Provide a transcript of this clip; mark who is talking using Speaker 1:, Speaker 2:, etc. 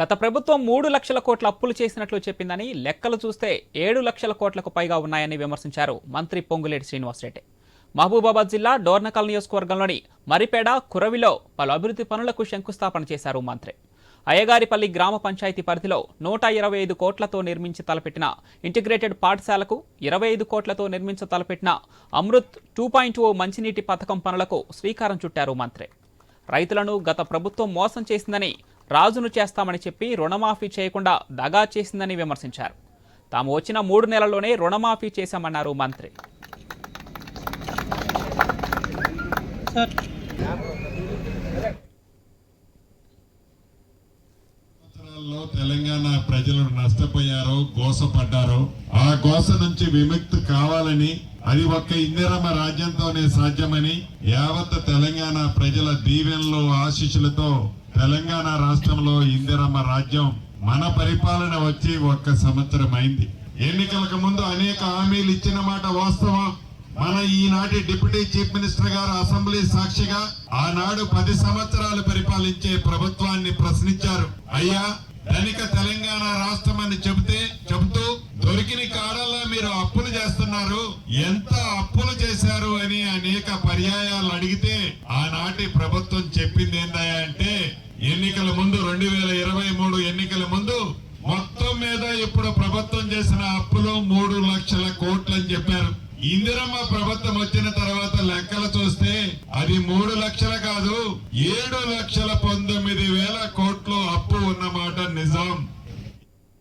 Speaker 1: గత ప్రభుత్వం మూడు లక్షల కోట్ల అప్పులు చేసినట్లు చెప్పిందని లెక్కలు చూస్తే ఏడు లక్షల కోట్లకు పైగా ఉన్నాయని విమర్శించారు మంత్రి పొంగులేటి శ్రీనివాసరెడ్డి. మహబూబాబాద్ జిల్లా డోర్నకల్ నియోజకవర్గంలోని మరిపేడ కురవిలో పలు అభివృద్ధి పనులకు శంకుస్థాపన చేశారు మంత్రి. అయ్యగారిపల్లి గ్రామ పంచాయతీ పరిధిలో నూట ఇరవై ఐదు కోట్లతో నిర్మించి తలపెట్టిన ఇంటిగ్రేటెడ్ పాఠశాలకు ఇరవై ఐదు కోట్లతో నిర్మించ తలపెట్టిన అమృత్ టూ పాయింట్ ఓ మంచినీటి పథకం పనులకు శ్రీకారం చుట్టారు మంత్రి. రైతులను గత ప్రభుత్వం మోసం చేసిందని రాజును చేస్తామని చెప్పి రుణమాఫీ చేయకుండా దగా చేసిందని విమర్శించారు. తాము వచ్చిన మూడు నెలల్లోనే రుణమాఫీ చేశామన్నారు మంత్రి.
Speaker 2: తెలంగాణ ప్రజలు నష్టపోయారు గోసపడ్డారు ఆ గోస నుంచి విముక్తి కావాలని అది ఒక్క ఇందిరమ్మ రాజ్యంతోనే సాధ్యమని యావత్ తెలంగాణ ప్రజల దీవెనలు ఆశీస్సులతో తెలంగాణ రాష్ట్రంలో ఇందిరమ్మ రాజ్యం మన పరిపాలన వచ్చి ఒక్క సంవత్సరం అయింది. ఎన్నికలకు ముందు అనేక హామీలు ఇచ్చిన మాట వాస్తవం. మన ఈనాటి డిప్యూటీ చీఫ్ మినిస్టర్ గారు అసెంబ్లీ సాక్షిగా ఆనాడు పది సంవత్సరాలు పరిపాలించే ప్రభుత్వాన్ని ప్రశ్నించారు. అయ్యా ధనిక తెలంగాణ రాష్ట్రం అని చెబితే చెబుతూ దొరికిన కాడల్లో మీరు అప్పులు చేస్తున్నారు. ఎంత అప్పులు చేశారు అని అనేక పర్యాయాలు అడిగితే ఆనాటి ప్రభుత్వం చెప్పింది ఏందయ్యా అంటే ఎన్నికల ముందు రెండు వేల ఇరవై మూడు ఎన్నికల ముందు మొత్తం మీద ఇప్పుడు ప్రభుత్వం చేసిన అప్పులు మూడు లక్షల కోట్లు అని చెప్పారు. ఇందిరమ్మ ప్రభుత్వం వచ్చిన తర్వాత లెక్కలు చూస్తే అది మూడు లక్షల కాదు ఏడు లక్షల పంతొమ్మిది వేల